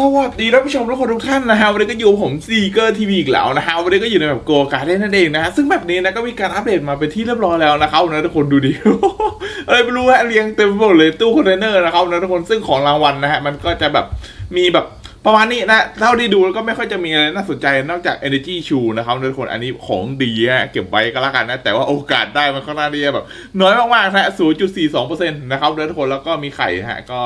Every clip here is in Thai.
สวัสดีท่านผู้ชมทุกคนทุกท่านนะฮะวันนี้ก็อยู่ผมซีเกอร์ทีวีอีกแล้วนะฮะวันนี้ก็อยู่ในแบบโกการ์เด้นนั่นเองนะฮะซึ่งแบบนี้นะก็มีการอัปเดตมาเป็นที่เรียบร้อยแล้วนะครับนะทุกคนดูดิ อะไรไม่รู้ฮะเรียงเต็มหมดเลยตู้คอนเทนเนอร์นะครับนะทุกคนซึ่งของรางวัลนะฮะมันก็จะแบบมีแบบประมาณนี้นะเท่าที่ดูแล้วก็ไม่ค่อยจะมีอะไรน่าสนใจนอกจาก Energy Shoe นะครับนะทุกคนอันนี้ของดีฮะเก็บไว้ก็แล้วกันนะ แต่ว่าโอกาสได้มันค่อนข้างที่จะแบบ น้อยมากๆนะ0.42%นะครับทุกคนแล้วก็มีไข่ฮะก็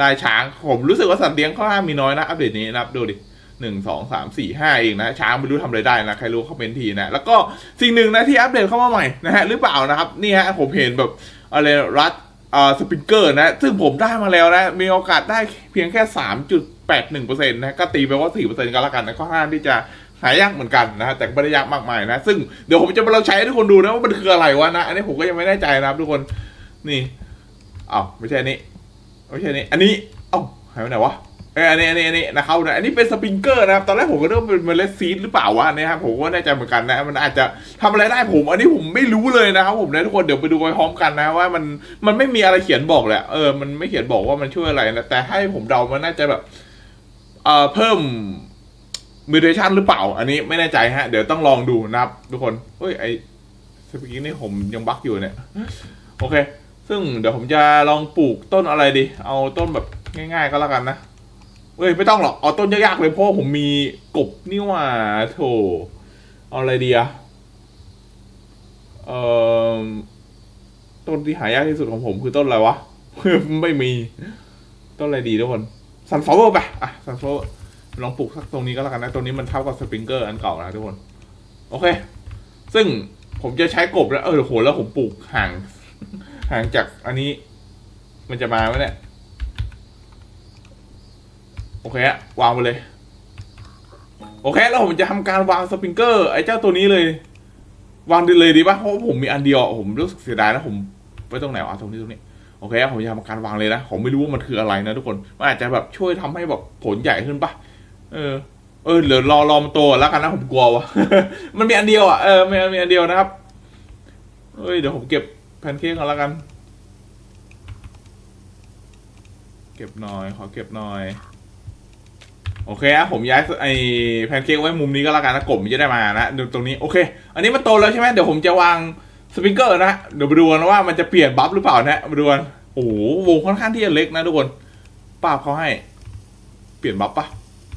นายช้างผมรู้สึกว่าสัตว์เลี้ยงค่อนข้างมีน้อยนะ อัปเดตนี้นะครับดูดิหนึ่งสองสามสี่ห้าเองนะ ช้างไม่รู้ทำอะไรได้นะ ใครรู้คอมเมนต์ทีนะ แล้วก็สิ่งหนึ่งนะที่อัปเดตเข้ามาใหม่นะฮะหรือเปล่านะครับ นี่ฮะผมเห็นแบบอะไรรัดอ่าสปริงเกอร์นะ ซึ่งผมได้มาแล้วนะ มีโอกาสได้เพียงแค่สามจุดแปดหนึ่งเปอร์เซ็นต์นะ ก็ตีไปว่าสี่เปอร์เซ็นต์ก็แล้วกันนะค่อนข้างที่จะหายากเหมือนกันนะแต่ก็ไม่ได้ยากมากมายนะ ซึ่งเดี๋ยวผมจะมาลองใช้ให้ทุกคนดูนะว่ามันคืออะไรวะนะ อันนี้ผมก็ยังไม่แน่ใจนะครับทุกคน นี่อ้าวไม่ใช่อัน นี้ไม่ใช่นี่อันนี้ เอ้าหายไปไหนวะเอยอันนี้อันนี้อันนี้นะครับนะอันนี้เป็นสปริงเกอร์นะครับ ตอนแรกผมก็นึกว่าเป็นเมล็ดซีดหรือเปล่าวะนี่ยครับผมก็ไม่แน่ใจเหมือนกันนะ มันอาจจะทำอะไรได้ผม อันนี้ผมไม่รู้เลยนะครับผมนะทุกคนเดี๋ยวไปดูไปพร้อมกันนะว่ามันมันไม่มีอะไรเขียนบอกเละเออมันไม่เขียนบอกว่ามันช่วยอะไรนะแต่ให้ผมเดามันน่าจะแบบเอ่อเพิ่มมิเทชันหรือเปล่า อันนี้ไม่แน่ใจฮะ เดี๋ยวต้องลองดูนะครับ ทุกคนเฮ้ยไอสปริงนี่ผมยังบั๊กอยู่เนี่ยโอเค ซึ่งเดี๋ยวผมจะลองปลูกต้นอะไรดี เอาต้นแบบง่าย ๆ ก็แล้วกันนะเอ้ยไม่ต้องหรอกเอาต้นยากๆเลยเพราะผมมีกบนี่ว่าโถเอาอะไรดีอะเอ่อต้นที่หายากที่สุดของผมคือต้นอะไรวะไม่มีต้นอะไรดีทุกคนซันฟลาวเวอร์ไปอะซันฟลาวเวอร์ลองปลูกสักตรงนี้ก็แล้วกันนะตรงนี้มันเท่ากับสปริงเกอร์อันเก่านะทุกคน โอเค ซึ่งผมจะใช้กบแล้วเออโหแล้วผมปลูกห่าง ห่างจากอันนี้ มันจะมาไหมเนี่ย โอเคอะวางไปเลย โอเค แล้วผมจะทำการวางสปริงเกอร์ ไอ้เจ้าตัวนี้เลย วางเลยดีป่ะเพราะผมมีอันเดียวผมรู้สึกเสียดายนะผมไว้ตรงไหนวะตรงนี้ตรงนี้โอเคผมจะทำการวางเลยนะ ผมไม่รู้ว่ามันคืออะไรนะทุกคน มันอาจจะแบบช่วยทำให้แบบผลใหญ่ขึ้นป่ะเออ เออเดี๋ยวรอรอมันโตแล้วกันนะผมกลัววะมันมีอันเดียวอะ เออมีมีอันเดียวนะครับ เอ้ยเดี๋ยวผมเก็บ แพนเค้กก่อนล้วกัน เก็บหน่อย ขอเก็บหน่อย โอเคอะผมย้ายไอแพนเค้กไว้มุมนี้ก็แล้วกันนะกบมันจะได้มานะดูตรงนี้โอเค อันนี้มันโตแล้วใช่ไหมเดี๋ยวผมจะวางสปริงเกอร์นะเดี๋ยวไปดูกันว่ามันจะเปลี่ยนบัฟหรือเปล่านะมาดูกันโอ้โหวงค่อนข้างที่จะเล็กนะทุกคนป้าบเขาให้ เปลี่ยนบัฟปะ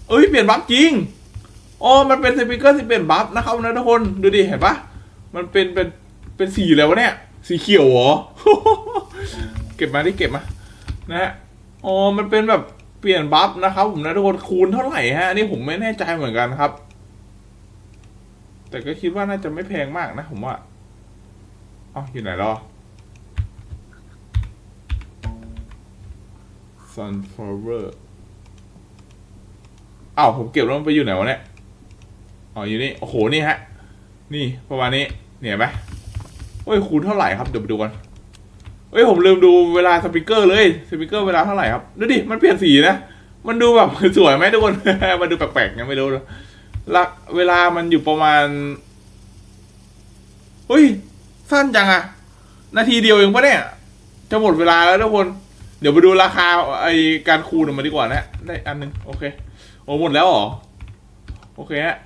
เอ้ยเปลี่ยนบัฟจริงอ๋อมันเป็นสปริงเกอร์ที่เปลี่ยนบัฟนะครับนะทุกคนดูดิเห็นปะมันเป็นเป็นเป็นสีอะไรวะเนี่ย สีเขียวเหรอ เก็บมาไดิเก็บมานะฮะอ๋อ มันเป็นแบบเปลี่ยนบัฟนะครับผมนะทุกคนคูณเท่าไหร่ฮะนี่ผมไม่แน่ใจเหมือนกันครับ แต่ก็คิดว่าน่าจะไม่แพงมากนะ ผมว่าอ๋ออยู่ไหนแล้ว sunflower อ้าวผมเก็บแล้วมันไปอยู่ไหนวะเนี่ย อ๋ออยู่นี่ โอ้โห นี่ฮะ นี่ประมาณนี้เนี่ยไหม โอ้ยคูณเท่าไหร่ครับเดี๋ยวไปดูกันเอ้ยผมลืมดูเวลาสปีกเกอร์เลยสปีกเกอร์เวลาเท่าไหร่ครับดูดิมันเปลี่ยนสีนะมันดูแบบสวยไหมทุกคน มันดูแปลกๆยังไม่รู้นะละเวลามันอยู่ประมาณเฮ้ย สั้นจังอะนาทีเดียวเองปะเนี่ย จะหมดเวลาแล้วทุกคน เดี๋ยวไปดูราคาไอการคูณออกมาดีกว่านะได้อันหนึงโอเคโอ้หมดแล้วหรอ โอเคฮะ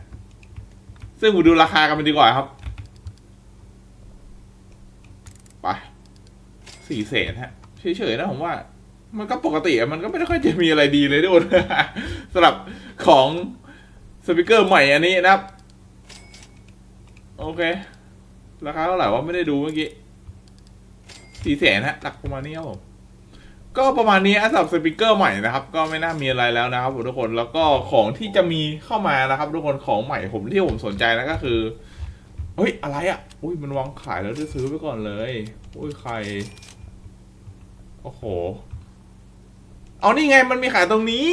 ซึ่งมาดูราคากันไปดีกว่าครับ ไปสี่แสนฮะเฉยๆนะผมว่า มันก็ปกติมันก็ไม่ได้ค่อยจะมีอะไรดีเลยทุกคนสำหรับของสปีกเกอร์ใหม่อันนี้นะครับ โอเค ราคาเท่าไหร่ว่าไม่ได้ดูเมื่อกี้สี่แสนฮะหลักประมาณนี้ครับผมก็ประมาณนี้สำหรับสปีกเกอร์ใหม่นะครับ ก็ไม่น่ามีอะไรแล้วนะครับทุกคนแล้วก็ของที่จะมีเข้ามานะครับ ทุกคนของใหม่ผมที่ผมสนใจนะก็คือ เฮ้ย อะไรอะ อุ้ยมันวางขายแล้วจะซื้อไปก่อนเลย อุ้ยใคร โอ้โห เอานี่ไงมันมีขายตรงนี้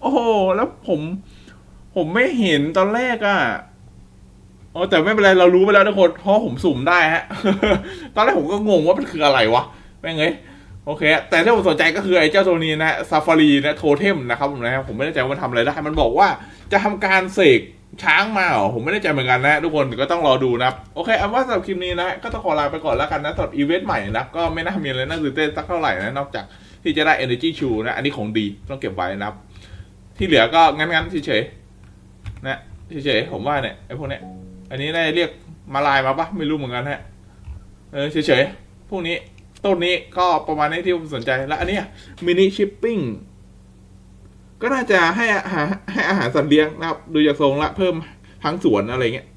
โอ้โห แล้วผม ผมไม่เห็นตอนแรกอะอ๋อแต่ไม่เป็นไรเรารู้ไปแล้วทุกคนเพราะผมสุ่มได้ฮะ ตอนแรกผมก็งงว่ามันคืออะไรวะแม่งเอ้ยโอเค แต่ที่ผมสนใจก็คือไอ้เจ้าตัวนี้นะซาฟารีนะโทเทมนะครับผมนะครับผมไม่แน่ใจว่ามันทำอะไรได้ มันบอกว่าจะทำการเสก ช้างมาเหรอผมไม่แน่ใจเหมือนกันนะ ทุกคนก็ต้องรอดูนะครับ โอเคเอาว่าสำหรับคลิปนี้นะ ก็ต้องขอลาไปก่อนแล้วกันนะสำหรับอีเวนต์ใหม่นะก็ไม่น่ามีอะไรน่าตื่นเต้นสักเท่าไหร่นะนอกจากที่จะได้ Energy Shoe นะ อันนี้ของดีต้องเก็บไว้นะครับ ที่เหลือก็งั้นๆเฉยๆนะเฉยๆผมว่าเนี่ยไอ้พวกเนี้ยอันนี้น่าจะเรียกมาลายมาปะไม่รู้เหมือนกันฮะเออเฉยๆพวกนี้ต้นนี้ก็ประมาณนี้ที่ผมสนใจแล้วอันนี้มินิชิปปิ้ง ก็น่าจะให้อาหารให้อาหารสัตว์เลี้ยงนะครับ ดูจากทรงละเพิ่มทั้งสวนอะไรเงี้ย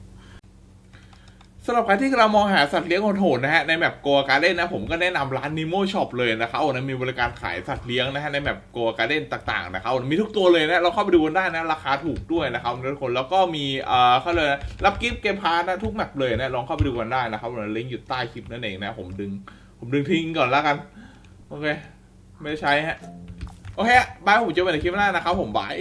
สำหรับใครที่กำลังมองหาสัตว์เลี้ยงโหดๆนะฮะในแบบโกการ์เด้นนะผมก็แนะนำร้านนิโมช็อปเลยนะครับโอ้นะมีบริการขายสัตว์เลี้ยงนะฮะในแบบโกการ์เด้นต่างๆนะครับมีทุกตัวเลยนะเราเข้าไปดูกันได้นะราคาถูกด้วยนะครับทุกคนแล้วก็มีเอ่อเขาเลยนะรับกิฟต์เกมพาร์นะทุกแมปเลยนะลองเข้าไปดูกันได้นะครับลิงก์อยู่ใต้คลิปนั่นเองนะผมดึง ผมดึงทิ้งก่อนแล้วกันโอเคไม่ใช้ฮะ โอเคบายผมเจอกันในคลิปหน้านะครับผมบาย